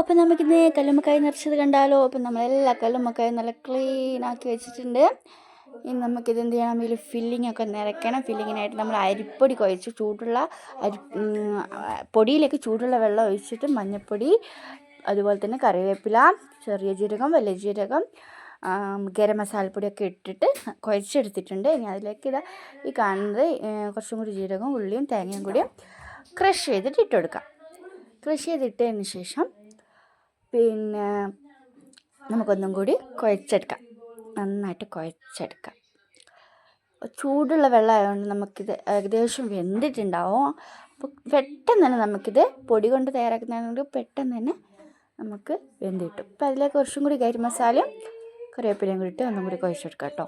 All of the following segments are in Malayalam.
അപ്പം നമുക്കിന്ന് കല്ലുമ്മക്കായി നിറച്ചത് കണ്ടാലോ? അപ്പം നമ്മളെല്ലാ കല്ലുമ്മക്കായും നല്ല ക്ലീൻ ആക്കി വെച്ചിട്ടുണ്ട്. ഇനി നമുക്കിത് എന്ത് ചെയ്യണം? ഇതിൽ ഫില്ലിംഗ് ഒക്കെ നിറയ്ക്കണം. ഫില്ലിങ്ങിനായിട്ട് നമ്മൾ അരിപ്പൊടി കുഴച്ച് ചൂടുള്ള അരി പൊടിയിലേക്ക് ചൂടുള്ള വെള്ളം ഒഴിച്ചിട്ട് മഞ്ഞൾപ്പൊടി അതുപോലെ തന്നെ കറിവേപ്പില ചെറിയ ജീരകം വലിയ ജീരകം ഗരം മസാലപ്പൊടിയൊക്കെ ഇട്ടിട്ട് കുഴച്ചെടുത്തിട്ടുണ്ട്. ഇനി അതിലേക്ക് ഇതാ ഈ കാണുന്നത് കുറച്ചും കൂടി ജീരകവും ഉള്ളിയും തേങ്ങയും കൂടി ക്രഷ് ചെയ്തിട്ട് ഇട്ട് കൊടുക്കാം. ക്രഷ് ചെയ്തിട്ടതിന് ശേഷം പിന്നെ നമുക്കൊന്നും കൂടി കുഴച്ചെടുക്കാം. നന്നായിട്ട് കുഴച്ചെടുക്കാം. ചൂടുള്ള വെള്ളമായതുകൊണ്ട് നമുക്കിത് ഏകദേശം വെന്തിട്ടുണ്ടാവും. അപ്പോൾ പെട്ടെന്ന് തന്നെ നമുക്കിത് പൊടി കൊണ്ട് തയ്യാറാക്കുന്നതാണെങ്കിൽ പെട്ടെന്ന് തന്നെ നമുക്ക് വെന്ത് കിട്ടും. അപ്പോൾ അതിലേക്ക് കുറച്ചും കൂടി കരി മസാലയും കറിവേപ്പിലയും കൂടി ഇട്ട് ഒന്നും കൂടി കുഴച്ചെടുക്കാം കേട്ടോ.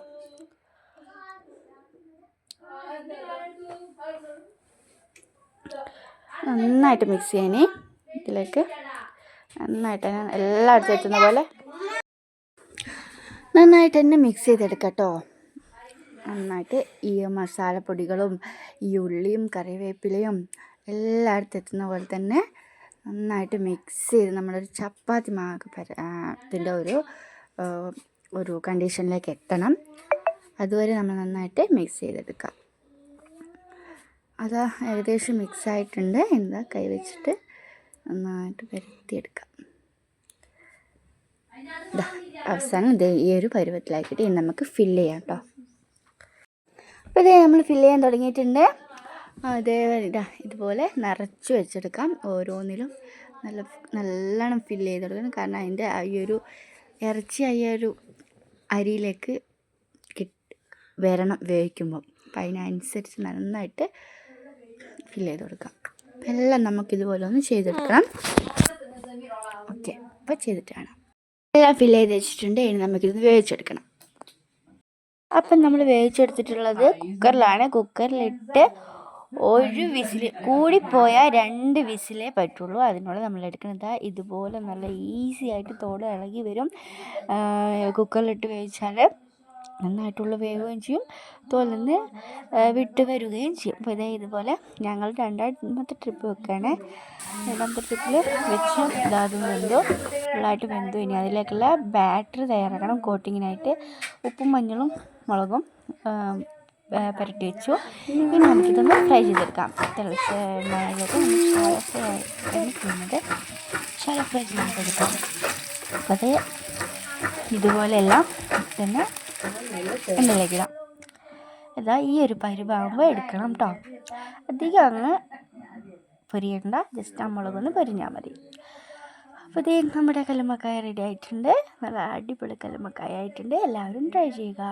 നന്നായിട്ട് മിക്സ് ചെയ്യാനേ ഇതിലേക്ക് നന്നായിട്ട് തന്നെ എല്ലായിടത്തും എത്തുന്ന പോലെ. നന്നായിട്ട് തന്നെ മിക്സ് ചെയ്തെടുക്കാം കേട്ടോ നന്നായിട്ട് ഈ മസാലപ്പൊടികളും ഈ ഉള്ളിയും കറിവേപ്പിലയും എല്ലായിടത്തും എത്തുന്ന പോലെ തന്നെ നന്നായിട്ട് മിക്സ് ചെയ്ത് നമ്മളൊരു ചപ്പാത്തി മാക്ക് പരത്തിന്റെ ഒരു ഒരു കണ്ടീഷനിലേക്ക് എത്തണം. അതുവരെ നമ്മൾ നന്നായിട്ട് മിക്സ് ചെയ്തെടുക്കാം. അത് ഏകദേശം മിക്സ് ആയിട്ടുണ്ട്. എന്താ കൈ വെച്ചിട്ട് നന്നായിട്ട് പരത്തിയെടുക്കാം ദാ, അവസാനം ദേ ഈ ഒരു പരുവത്തിലാക്കിയിട്ട് നമുക്ക് ഫില്ല് ചെയ്യാം കേട്ടോ അപ്പോൾ ഇതേ നമ്മൾ ഫില്ല് ചെയ്യാൻ തുടങ്ങിയിട്ടുണ്ട്. അതേ ഇതാ ഇതുപോലെ നിറച്ച് വെച്ചെടുക്കാം. ഓരോന്നിലും നല്ല നല്ലോണം ഫില്ല് ചെയ്ത് കൊടുക്കണം. കാരണം അതിന്റെ ആ ഒരു ഇറച്ചി ആ ഒരു അരിയിലേക്ക് കിട്ട് വരണം വേവിക്കുമ്പം. അപ്പം അതിനനുസരിച്ച് നന്നായിട്ട് ഫില്ല് ചെയ്ത് കൊടുക്കാം. അപ്പം എല്ലാം നമുക്കിതുപോലെ ഒന്ന് ചെയ്തെടുക്കണം. ഓക്കെ അപ്പോൾ ചെയ്തിട്ട് വേണം എല്ലാം ഫില്ല് ചെയ്ത് വെച്ചിട്ടുണ്ട്. ഇനി നമുക്കിത് വേവിച്ചെടുക്കണം. അപ്പം നമ്മൾ വേവിച്ചെടുത്തിട്ടുള്ളത് കുക്കറിലാണ്. കുക്കറിലിട്ട് ഒരു വിസിൽ കൂടിപ്പോയാൽ രണ്ട് വിസിലേ പറ്റുള്ളൂ. അതിനുള്ള നമ്മൾ എടുക്കുന്നത് ഇതുപോലെ നല്ല ഈസി ആയിട്ട് തോട് ഇളകി വരും. കുക്കറിലിട്ട് വേവിച്ചാൽ നന്നായിട്ടുള്ള വേവുകയും ചെയ്യും. തോലിൽ നിന്ന് വിട്ട് വരികയും ചെയ്യും. അപ്പോൾ ഇതേ ഇതുപോലെ ഞങ്ങൾ രണ്ടാമത്തെ ട്രിപ്പ് വെക്കുകയാണ് രണ്ടാമത്തെ ട്രിപ്പിൽ വെച്ച് ഇതാത് വെന്തു. ഫുള്ളായിട്ട് വെന്തു. ഇനി അതിലേക്കുള്ള ബാറ്ററി തയ്യാറാക്കണം. കോട്ടിങ്ങിനായിട്ട് ഉപ്പും മഞ്ഞളും മുളകും പുരട്ടി വെച്ചു. ഇനി നമുക്കിതൊന്ന് ഫ്രൈ ചെയ്തെടുക്കാം. തിളച്ച എണ്ണയിലേക്ക് ചെയ്യുന്നത് ഫ്രൈ ചെയ്തെടുക്കാം അപ്പോൾ അത് ഇതുപോലെയെല്ലാം തന്നെ എണ്ണയിലേക്ക് ഇടാം ഇതാ ഈ ഒരു പരുവാകുമ്പോൾ എടുക്കണം കേട്ടോ അധികം അങ്ങ് പൊരിയണ്ട. ജസ്റ്റ് മുളകൊന്ന് പൊരിഞ്ഞാൽ മതി. അപ്പോൾ ഇതേ നമ്മുടെ കല്ലുമ്മക്കായ റെഡി ആയിട്ടുണ്ട്. നല്ല അടിപൊളി കല്ലുമ്മക്കായ ആയിട്ടുണ്ട്. എല്ലാവരും ട്രൈ ചെയ്യുക.